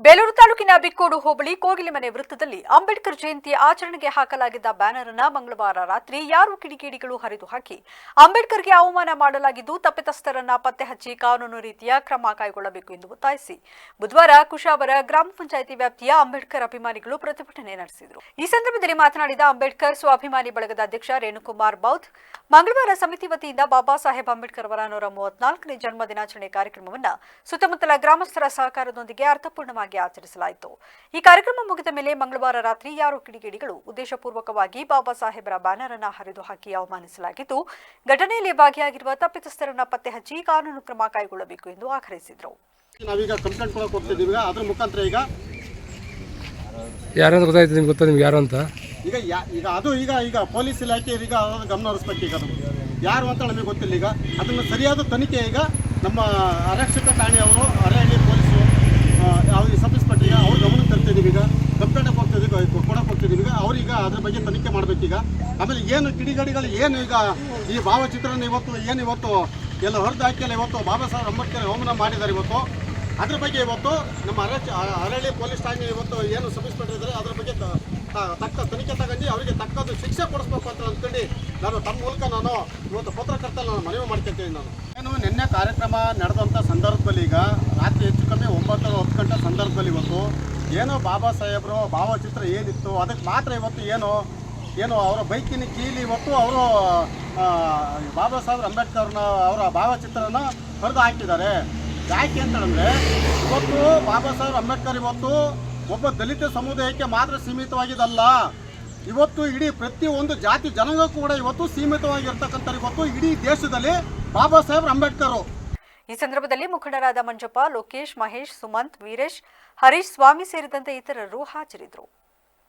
ಬೇಲೂರು ತಾಲೂಕಿನ ಬಿಕ್ಕೋಡು ಹೋಬಳಿ ಕೋಗಿಲಿಮನೆ ವೃತ್ತದಲ್ಲಿ ಅಂಬೇಡ್ಕರ್ ಜಯಂತಿ ಆಚರಣೆಗೆ ಹಾಕಲಾಗಿದ್ದ ಬ್ಯಾನರ್ ಅನ್ನ ಮಂಗಳವಾರ ರಾತ್ರಿ ಯಾರು ಕಿಡಿಗೇಡಿಗಳು ಹರಿದು ಹಾಕಿ ಅಂಬೇಡ್ಕರ್ಗೆ ಅವಮಾನ ಮಾಡಲಾಗಿದ್ದು ತಪ್ಪಿತಸ್ಥರನ್ನ ಪತ್ತೆ ಹಚ್ಚಿ ಕಾನೂನು ರೀತಿಯ ಕ್ರಮ ಕೈಗೊಳ್ಳಬೇಕು ಎಂದು ಒತ್ತಾಯಿಸಿ ಬುಧವಾರ ಕುಶಾವರ ಗ್ರಾಮ ಪಂಚಾಯಿತಿ ವ್ಯಾಪ್ತಿಯ ಅಂಬೇಡ್ಕರ್ ಅಭಿಮಾನಿಗಳು ಪ್ರತಿಭಟನೆ ನಡೆಸಿದರು. ಈ ಸಂದರ್ಭದಲ್ಲಿ ಮಾತನಾಡಿದ ಅಂಬೇಡ್ಕರ್ ಸ್ವಾಭಿಮಾನಿ ಬಳಗದ ಅಧ್ಯಕ್ಷ ರೇಣುಕುಮಾರ್ ಬೌದ್ ಮಂಗಳವಾರ ಸಮಿತಿ ವತಿಯಿಂದ ಬಾಬಾ ಸಾಹೇಬ್ ಅಂಬೇಡ್ಕರ್ ಅವರ ನೂರ ಮೂವತ್ನಾಲ್ಕನೇ ಜನ್ಮ ದಿನಾಚರಣೆ ಕಾರ್ಯಕ್ರಮವನ್ನು ಸುತ್ತಮುತ್ತಲ ಗ್ರಾಮಸ್ಥರ ಸಹಕಾರದೊಂದಿಗೆ ಅರ್ಥಪೂರ್ಣವಾಗಿ ಆಚರಿಸಲಾಯಿತು. ಈ ಕಾರ್ಯಕ್ರಮ ಮುಗಿದ ಮೇಲೆ ಮಂಗಳವಾರ ರಾತ್ರಿ ಯಾರು ಕಿಡಿಗೇಡಿಗಳು? ಉದ್ದೇಶಪೂರ್ವಕವಾಗಿ ಬಾಬಾ ಸಾಹೇಬರ ಬ್ಯಾನರ್ ಅನ್ನ ಹರಿದು ಹಾಕಿ ಅವಮಾನಿಸಲಾಗಿದ್ದು ಘಟನೆಯಲ್ಲಿ ಭಾಗಿಯಾಗಿರುವ ತಪ್ಪಿತಸ್ಥರನ್ನ ಪತ್ತೆ ಹಚ್ಚಿ ಕಾನೂನು ಕ್ರಮ ಕೈಗೊಳ್ಳಬೇಕು ಎಂದು ಆಗ್ರಹಿಸಿದರು. ನಾವೀಗ ಕಂಪ್ಲೇಂಟ್ ಕೊಡಕ್ಕೆ ಹೋಗ್ತಿದ್ದೀವಿ. ಈಗ ಅದ್ರ ಮುಖಾಂತರ ಈಗ ಯಾರು ಅಂತ ಗೊತ್ತಾಯ್ತು ನಿಮ್ಗೆ ಗೊತ್ತಾ ನಿಮ್ಗೆ ಯಾರು ಅಂತ? ಈಗ ಯಾ- ಈಗ ಅದು ಈಗ ಈಗ ಪೊಲೀಸ್ ಇಲಾಖೆ ಈಗ ಅದನ್ನು ಗಮನ ಹರಿಸ್ಬೇಕು ಈಗ ಅದು. ಯಾರು ಅಂತ ನಮಗೆ ಗೊತ್ತಿಲ್ಲ ಈಗ. ಅದನ್ನು ಸರಿಯಾದ ತನಿಖೆ ಈಗ ನಮ್ಮ ಆರಕ್ಷಕ ಠಾಣೆಯವರು ಅರಣ್ಯ ಪೊಲೀಸರು ಅವ್ರಿಗೆ ಸಬ್ ಇನ್ಸ್ಪೆಕ್ಟರ್ಗೆ ಅವ್ರ ಗಮನಕ್ಕೆ ತರ್ತಿದ್ದೀವಿ ಈಗ ಕಂಪ್ಲೇಂಟ್ ಹೋಗ್ತಿದ್ದೀವಿ ಕೊಡಕ್ಕೆ ಹೋಗ್ತಿದ್ದೀವಿ ಈಗ ಅವ್ರೀಗ ಅದ್ರ ಬಗ್ಗೆ ತನಿಖೆ ಮಾಡ್ಬೇಕೀಗ ಆಮೇಲೆ ಏನು ಕಿಡಿಗಡಿಗಳು ಏನು ಈಗ ಈ ಭಾವಚಿತ್ರನ ಇವತ್ತು, ಏನು ಇವತ್ತು, ಎಲ್ಲ ಹೊರದು ಹಾಕಿಲ್ಲ ಇವತ್ತು, ಬಾಬಾ ಸಾಹೇಬ್ ಅಂಬೇಡ್ಕರ್ ಹೋಮನ ಮಾಡಿದ್ದಾರೆ ಇವತ್ತು. ಅದ್ರ ಬಗ್ಗೆ ಇವತ್ತು ನಮ್ಮ ಅರ ಅರಳಿ ಪೊಲೀಸ್ ಠಾಣೆ ಇವತ್ತು ಏನು ಇದ್ದಾರೆ ಅದ್ರ ಬಗ್ಗೆ ತಕ್ಕ ತನಿಖೆ ತಗೊಂಡು ಅವರಿಗೆ ತಕ್ಕದ್ದು ಶಿಕ್ಷೆ ಕೊಡಿಸ್ಬೇಕು ಅಂತ ಅಂದ್ಕೊಂಡು ನಾನು ತಮ್ಮ ಮೂಲಕ ನಾನು ಇವತ್ತು ಪತ್ರಕರ್ತ ನಾನು ಮನವಿ ಮಾಡ್ಕೊತೀನಿ ನಾನು. ಏನು ನಿನ್ನೆ ಕಾರ್ಯಕ್ರಮ ನಡೆದಂಥ ಸಂದರ್ಭದಲ್ಲಿ ಈಗ ರಾತ್ರಿ ಹೆಚ್ಚು ಕಮ್ಮಿ ಒಂಬತ್ತು ಸಂದರ್ಭದಲ್ಲಿ ಇವತ್ತು ಏನೋ ಬಾಬಾ ಸಾಹೇಬರು, ಭಾವಚಿತ್ರ ಏನಿತ್ತು? ಅದಕ್ಕೆ ಮಾತ್ರ ಇವತ್ತು ಏನು? ಏನು ಅವರ ಬೈಕಿನ ಕೀಲಿ ಇವತ್ತು ಅವರು ಬಾಬಾ ಸಾಹೇಬ್ ಅಂಬೇಡ್ಕರ್ನ ಅವರ ಭಾವಚಿತ್ರನ ಹೊರದು ಹಾಕಿದ್ದಾರೆ. ಯಾಕೆ ಅಂತೇಳಂದ್ರೆ ಇವತ್ತು ಬಾಬಾ ಸಾಹೇಬ್ ಅಂಬೇಡ್ಕರ್ ಇವತ್ತು ಒಬ್ಬ ದಲಿತ ಸಮುದಾಯಕ್ಕೆ ಮಾತ್ರ ಸೀಮಿತವಾಗಿದ್ದಲ್ಲ ಇವತ್ತು ಇಡೀ ಪ್ರತಿಯೊಂದು ಜಾತಿ ಜನಗೂ ಕೂಡ ಇವತ್ತು ಸೀಮಿತವಾಗಿರ್ತಕ್ಕಂಥ ಇವತ್ತು ಇಡೀ ದೇಶದಲ್ಲಿ ಬಾಬಾ ಸಾಹೇಬ್ ಅಂಬೇಡ್ಕರ್. ಈ ಸಂದರ್ಭದಲ್ಲಿ ಮುಖಂಡರಾದ ಮಂಜಪ್ಪ ಲೋಕೇಶ್ ಮಹೇಶ್ ಸುಮಂತ್ ವೀರೇಶ್ ಹರೀಶ್ ಸ್ವಾಮಿ ಸೇರಿದಂತೆ ಇತರರು ಹಾಜರಿದ್ದರು.